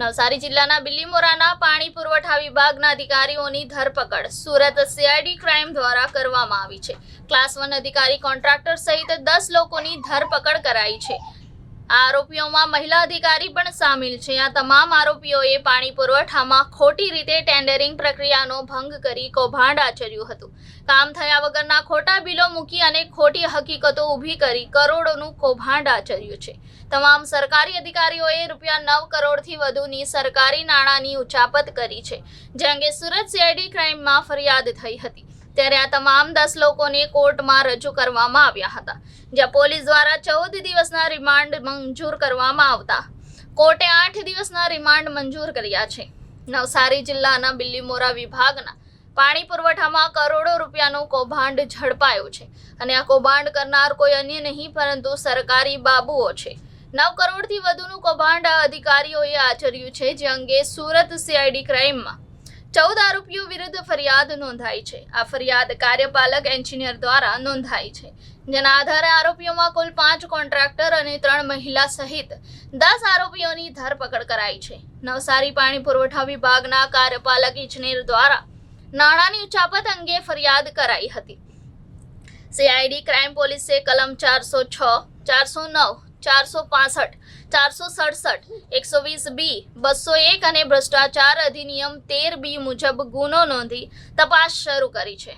નવસારી જિલ્લાના બિલીમોરાના પાણી પુરવઠા વિભાગના અધિકારીઓની ધરપકડ સુરત સીઆઈડી ક્રાઇમ દ્વારા કરવામાં આવી છે. ક્લાસ વન અધિકારી કોન્ટ્રાક્ટર સહિત દસ લોકોની ધરપકડ કરાઈ છે. આ આરોપીઓમાં મહિલા અધિકારી પણ સામેલ છે. આ તમામ આરોપીઓએ પાણી પુરવઠામાં ખોટી રીતે ટેન્ડરિંગ પ્રક્રિયાનો ભંગ કરી કૌભાંડ આચર્યું હતું. કામ થયા વગરના ખોટા બિલો મૂકી અને ખોટી હકીકતો ઊભી કરી કરોડોનું કૌભાંડ આચર્યું છે. તમામ સરકારી અધિકારીઓએ રૂપિયા નવ કરોડથી વધુની સરકારી નાણાંની ઉચાપત કરી છે, જે અંગે સુરત સીઆઈડી ક્રાઇમમાં ફરિયાદ થઈ હતી. ત્યારે આ તમામ દસ લોકોને કોર્ટમાં રજૂ કરવામાં આવ્યા હતા, જ્યાં પોલીસ દ્વારા ચૌદ દિવસના રિમાન્ડ મંજૂર કરવામાં આવતા. કોર્ટે આઠ દિવસના રિમાન્ડ મંજૂર કર્યા છે. નવસારી જિલ્લાના બિલ્લીમોરા વિભાગના પાણી પુરવઠામાં કરોડો રૂપિયાનું કૌભાંડ ઝડપાયું છે અને આ કૌભાંડ કરનાર કોઈ અન્ય નહીં, પરંતુ સરકારી બાબુઓ છે. નવ કરોડથી વધુનું કૌભાંડ આ અધિકારીઓએ આચર્યું છે, જે અંગે સુરત સીઆઈડી ક્રાઇમમાં ચૌદ આરોપીઓ વિરુદ્ધ ફરિયાદ નોંધાઈ છે. આ ફરિયાદ કાર્યપાલક એન્જિનિયર દ્વારા નોંધાઈ છે. જેના આધારે આરોપીઓમાં કુલ પાંચ કોન્ટ્રાક્ટર અને ત્રણ મહિલા સહિત દસ આરોપીઓની ધરપકડ કરાઈ છે. નવસારી પાણી પુરવઠા વિભાગના કાર્યપાલક ઇજનેર દ્વારા નાણાંની ઉચાપત અંગે ફરિયાદ કરાઈ હતી. સીઆઈડી ક્રાઇમ પોલીસે કલમ ચારસો છ, ચારસો નવ ચારસો પાસઠ, ચારસો સડસઠ, એકસો વીસ બી, બસો એક અને ભ્રષ્ટાચાર અધિનિયમ તેર બી મુજબ ગુનો નોંધી તપાસ શરૂ કરી છે.